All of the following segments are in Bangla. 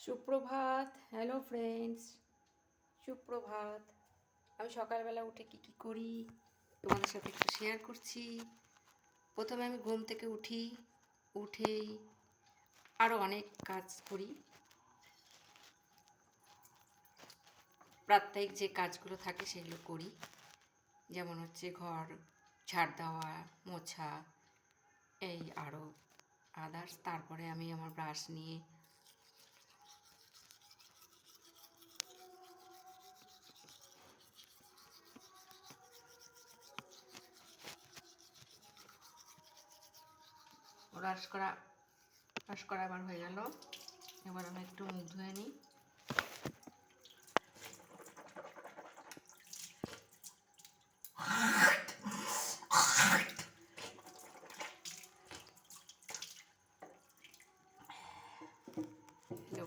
সুপ্রভাত হ্যালো ফ্রেন্ডস সুপ্রভাত। আমি সকালবেলা উঠে কি কি করি, তোমাদের সাথে একটু শেয়ার করছি। প্রথমে আমি ঘুম থেকে উঠি, উঠেই আরও অনেক কাজ করি। প্রাত্যহিক যে কাজগুলো থাকে সেগুলো করি। যেমন হচ্ছে ঘর ঝাড় দেওয়া, মোছা, এই আরও আদার্স তারপরে আমি আমার ব্রাশ নিয়ে ব্রাশ করা ব্রাশ করা এবার হয়ে গেল। এবার আমি একটু মুখ ধুয়ে নিই।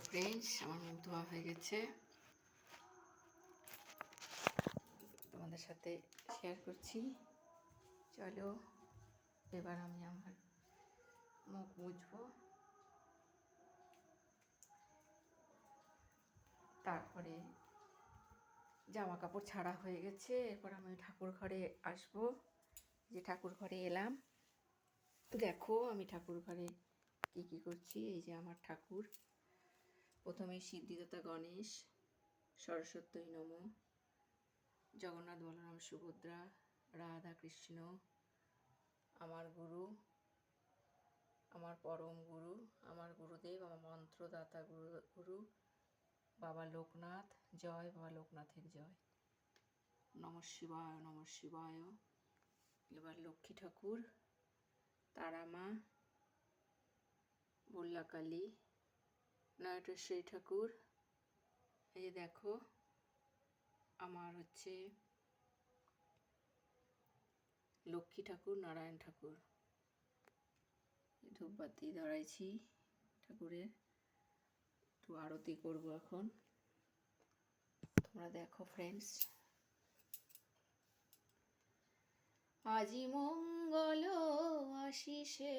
ফ্রেন্ডস আমার মুখ ধোয়া হয়ে গেছে। তোমাদের সাথে শেয়ার করছি। চলো, এবার আমি আমার মুখ মুছবো তারপরে জামা কাপড় ছাড়া হয়ে গেছে। এরপর আমি ঠাকুর ঘরে আসব। যে ঠাকুর ঘরে এলাম। দেখো, আমি ঠাকুর ঘরে কী কী করছি? এই যে আমার ঠাকুর। প্রথমে সিদ্ধিদাতা গণেশ, সরস্বতী নম, জগন্নাথ বলরাম সুভদ্রা, রাধা কৃষ্ণ, আমার গুরু আমার পরম গুরু, আমার গুরুদেব, আমার মন্ত্রদাতা গুরু গুরু, বাবা লোকনাথ, জয় বাবা লোকনাথের জয়। নম শিবায় নম শিবায়। এবার লক্ষ্মী ঠাকুর, তারা মা বল্লাকালী নয়টেশ্বরী ঠাকুর। এই যে দেখো, আমার হচ্ছে লক্ষ্মী ঠাকুর, নারায়ণ ঠাকুর। ধূপবাতি ধরাইছি ঠাকুরের। একটু আরতি করব এখন। তোমরা দেখো ফ্রেন্ডস আজি মঙ্গল আশিসে,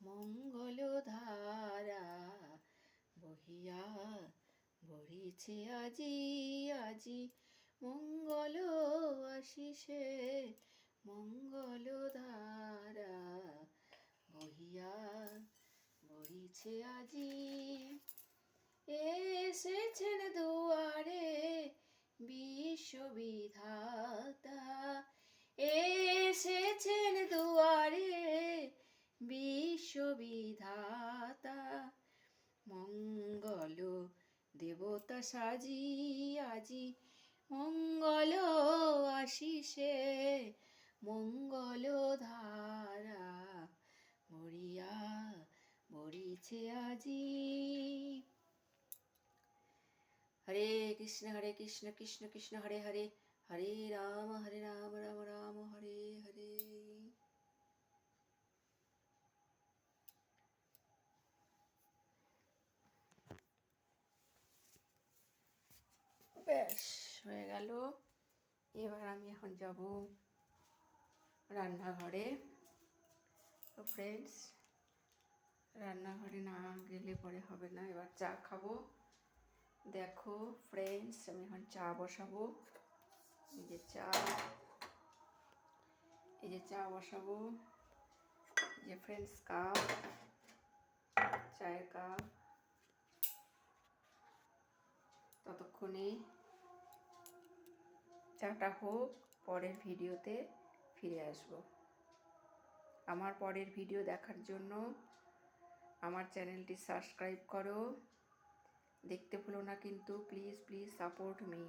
মঙ্গল ধারা বহিয়া বহিছে আজি আজি মঙ্গল আশিসে, মঙ্গল ধারা বহিয়া বহিছে আজি। এসেছেন দুয়ারে বিশ্ববিধাতা এসেছেন দুয়ারে বিশ্ববিধাতা মঙ্গল দেবতা সাজি আজি। মঙ্গল আশিসে মঙ্গল ধারা মরিয়া মরিছে আজি। হরে কৃষ্ণ হরে কৃষ্ণ কৃষ্ণ কৃষ্ণ, হরে হরে। হরে রাম হরে রাম রাম রাম, হরে হরে। ব্যাস হয়ে গেল। এবার আমি এখন যাব রান্নাঘরে। তো ফ্রেন্ডস রান্নাঘরে না গেলে পরে হবে না। এবার চা খাব। দেখো ফ্রেন্ডস আমি এখন চা বসাবো। এই যে চা। এই যে চা বসাবো। যে ফ্রেন্ডস কাপ চায়ের কাপ ততক্ষণে চাটা হোক, পরের ভিডিওতে ফিরে আসব। আমার পরের ভিডিও দেখার জন্য আমার চ্যানেলটি সাবস্ক্রাইব করো। দেখতে ভুলো না কিন্তু প্লিজ প্লিজ সাপোর্ট মি